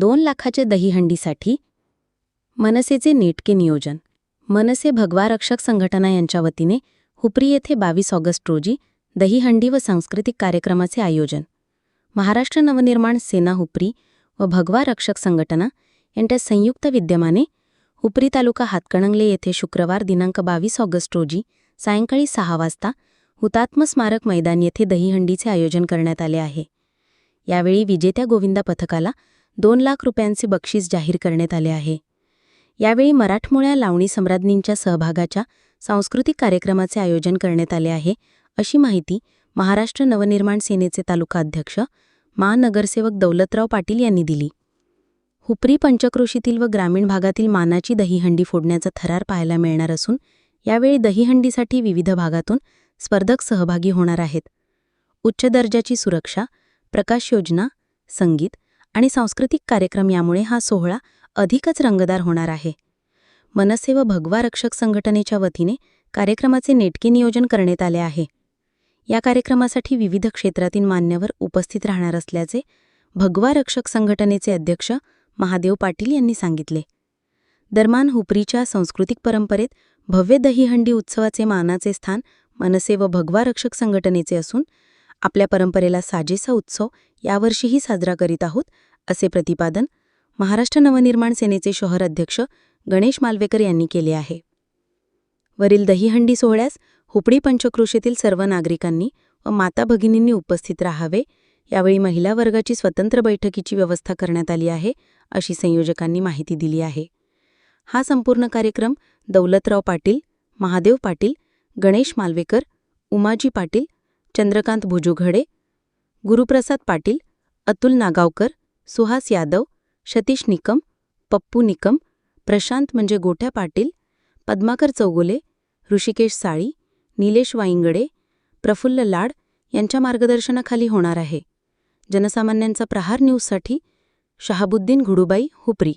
दोन लाखाचे दहीहंडीसाठी मनसेचे नेटके नियोजन. मनसे भगवा रक्षक संघटना यांच्या वतीने हुपरी येथे बावीस ऑगस्ट रोजी दहीहंडी व सांस्कृतिक कार्यक्रमाचे आयोजन. महाराष्ट्र नवनिर्माण सेना हुपरी व भगवा रक्षक संघटना यांच्या संयुक्त विद्यमाने हुपरी तालुका हातकणंगले येथे शुक्रवार दिनांक बावीस ऑगस्ट रोजी सायंकाळी सहा वाजता हुतात्म स्मारक मैदान येथे दहीहंडीचे आयोजन करण्यात आले आहे. यावेळी विजेत्या गोविंदा पथकाला दोन लाख रुपयांचे बक्षीस जाहीर करण्यात आले आहे. यावेळी मराठमोळ्या लावणी सम्राज्ञींच्या सहभागाच्या सांस्कृतिक कार्यक्रमाचे आयोजन करण्यात आले आहे अशी माहिती महाराष्ट्र नवनिर्माण सेनेचे तालुका अध्यक्ष महानगरसेवक दौलतराव पाटील यांनी दिली. हुपरी पंचक्रोशीतील व ग्रामीण भागातील मानाची दहीहंडी फोडण्याचा थरार पाहायला मिळणार असून यावेळी दहीहंडीसाठी विविध भागातून स्पर्धक सहभागी होणार आहेत. उच्च दर्जाची सुरक्षा प्रकाश योजना संगीत आणि सांस्कृतिक कार्यक्रम यामुळे हा सोहळा अधिकच रंगदार होणार आहे. मनसे व भगवा रक्षक संघटनेच्या वतीने कार्यक्रमाचे नेटके नियोजन करण्यात आले आहे. या कार्यक्रमासाठी विविध क्षेत्रातील मान्यवर उपस्थित राहणार असल्याचे भगवा रक्षक संघटनेचे अध्यक्ष महादेव पाटील यांनी सांगितले. दरम्यान हुपरीच्या सांस्कृतिक परंपरेत भव्य दहीहंडी उत्सवाचे मानाचे स्थान मनसे व भगवा रक्षक संघटनेचे असून आपल्या परंपरेला साजेसा उत्सव यावर्षीही साजरा करीत आहोत असे प्रतिपादन महाराष्ट्र नवनिर्माण सेनेचे शहर अध्यक्ष गणेश मालवेकर यांनी केले आहे. वरील दहीहंडी सोहळ्यास हुपडी पंचक्रोशीतील सर्व नागरिकांनी व माता भगिनींनी उपस्थित राहावे यावेळी महिला वर्गाची स्वतंत्र बैठकीची व्यवस्था करण्यात आली आहे अशी संयोजकांनी माहिती दिली आहे. हा संपूर्ण कार्यक्रम दौलतराव पाटील महादेव पाटील गणेश मालवेकर उमाजी पाटील चंद्रकांत भुजुघडे गुरुप्रसाद पाटील अतुल नागावकर सुहास यादव सतीश निकम पप्पू निकम प्रशांत म्हणजे गोठ्या पाटील पद्माकर चौगुले ऋषिकेश साळी निलेश वाईंगडे प्रफुल्ल लाड यांच्या मार्गदर्शनाखाली होणार आहे. जनसामान्यांचा प्रहार न्यूजसाठी शहाबुद्दीन घुडुबाई हुपरी.